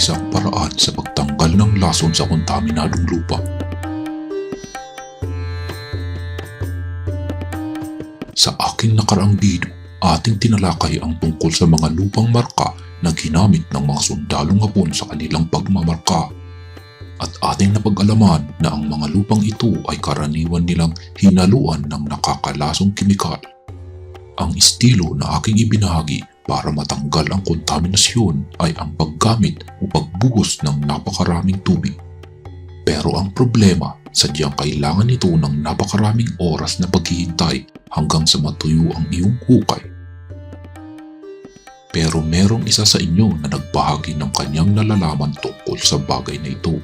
isang paraan sa pagtanggal ng lason sa kontaminadong lupa. Sa aking nakaraang video, ating tinalakay ang tungkol sa mga lupang marka na ginamit ng mga sundalong hapon sa kanilang pagmamarka. At ating napag-alaman na ang mga lupang ito ay karaniwan nilang hinaluan ng nakakalasong kimikal. Ang estilo na aking ibinahagi para matanggal ang kontaminasyon ay ang paggamit o pagbuhos ng napakaraming tubig. Pero ang problema, sadyang kailangan ito ng napakaraming oras na paghihintay hanggang sa matuyo ang iyong hukay. Pero merong isa sa inyo na nagbahagi ng kanyang nalalaman tungkol sa bagay na ito.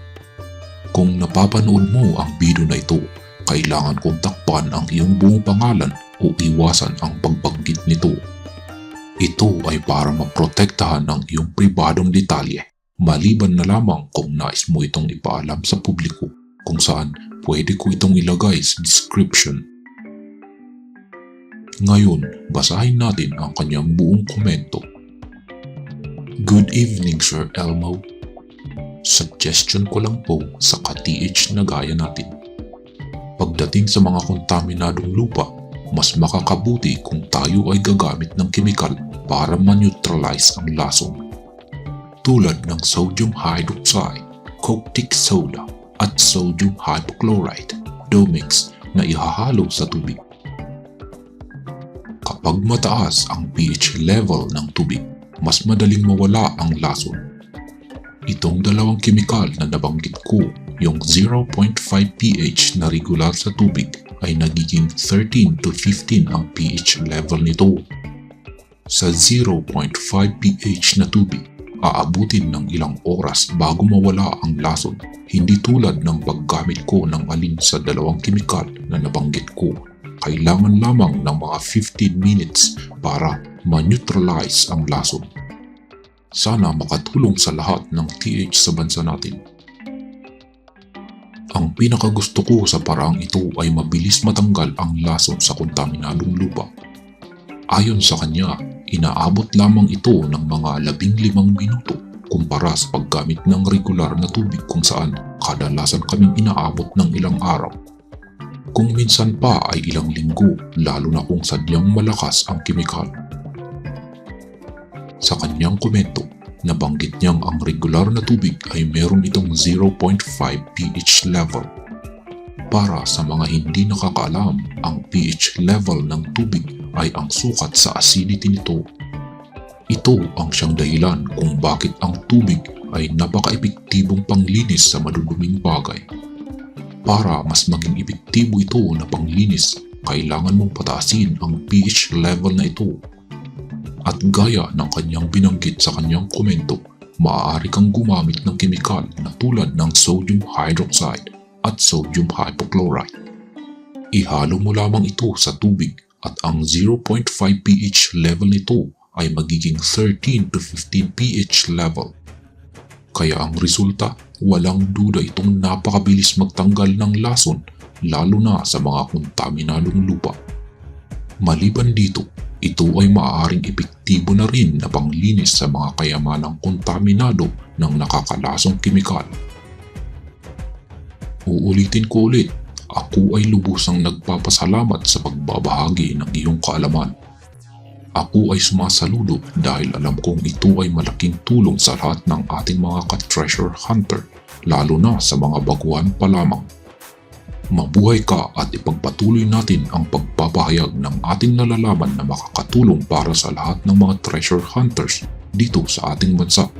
Kung napapanood mo ang video na ito, kailangan kong takpan ang iyong buong pangalan o iwasan ang pagbanggit nito. Ito ay para maprotektahan ang iyong pribadong detalye, maliban na lamang kung nais mo itong ipaalam sa publiko kung saan pwede ko itong ilagay sa description. Ngayon, basahin natin ang kanyang buong komento. Good evening, Sir Elmo. Suggestion ko lang po sa ka-TH na gaya natin. Pagdating sa mga kontaminadong lupa, mas makakabuti kung tayo ay gagamit ng kemikal para ma-neutralize ang lason. Tulad ng sodium hydroxide, caustic soda, at sodium hypochlorite, domix na ihahalo sa tubig. Kapag mataas ang pH level ng tubig, mas madaling mawala ang lason. Itong dalawang kemikal na nabanggit ko, yung 0.5 pH na regular sa tubig ay nagiging 13 to 15 ang pH level nito. Sa 0.5 pH na tubig, aabutin ng ilang oras bago mawala ang lason, hindi tulad ng paggamit ko ng alin sa dalawang kemikal na nabanggit ko. Kailangan lamang ng mga 15 minutes para ma-neutralize ang lason. Sana makatulong sa lahat ng TH sa bansa natin. Ang pinakagusto ko sa paraang ito ay mabilis matanggal ang lason sa kontaminadong lupa. Ayon sa kanya, inaabot lamang ito ng mga labing limang minuto kumpara sa paggamit ng regular na tubig kung saan kadalasan kaming inaabot ng ilang araw. Kung minsan pa ay ilang linggo lalo na kung sadyang malakas ang kemikal. Sa kanyang komento, nabanggit niyang ang regular na tubig ay meron itong 0.5 pH level. Para sa mga hindi nakakaalam, ang pH level ng tubig ay ang sukat sa acidity nito. Ito ang siyang dahilan kung bakit ang tubig ay napaka-epektibong panglinis sa maduduming bagay. Para mas maging epektibo ito na panglinis, kailangan mong pataasin ang pH level na ito at gaya ng kanyang binanggit sa kanyang komento, maaari kang gumamit ng kemikal na tulad ng sodium hydroxide at sodium hypochlorite. Ihalo mo lamang ito sa tubig at ang 0.5 pH level nito ay magiging 13 to 15 pH level. Kaya ang resulta, walang duda itong napakabilis magtanggal ng lason lalo na sa mga kontaminadong lupa. Maliban dito, ito ay maaaring epektibo na rin na panglinis sa mga kayamanang kontaminado ng nakakalasong kemikal. Uulitin ko ulit, ako ay lubusang nagpapasalamat sa pagbabahagi ng iyong kaalaman. Ako ay sumasaludo dahil alam kong ito ay malaking tulong sa lahat ng ating mga ka-treasure hunter, lalo na sa mga baguhan pa lamang. Mabuhay ka at ipagpatuloy natin ang pagpapahayag ng ating nalalaman na makakatulong para sa lahat ng mga treasure hunters dito sa ating bansa.